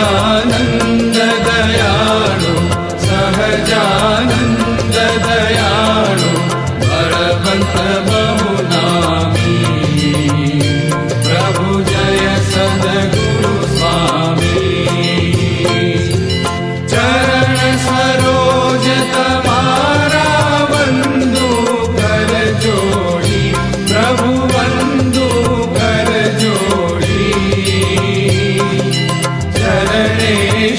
Sahajanand Dayalu, Sahajanand Dayalu, Arahant चरणे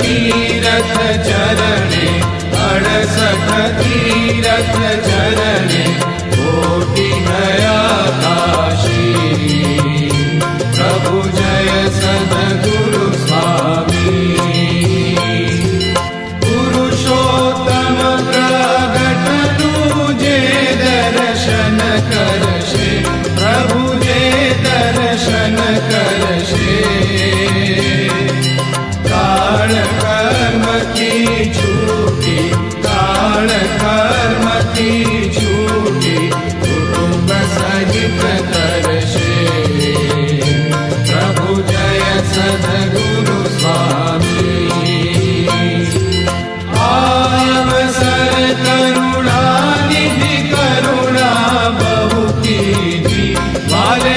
तीरथ चरणे अड़सठ तीरथ चरणे कर्म की छूटी काळ कर्म की छूटी कुटुंब सहित करशे। प्रभु जय सद्गुरु करुणा निधि करुणा बहु कीजी वाले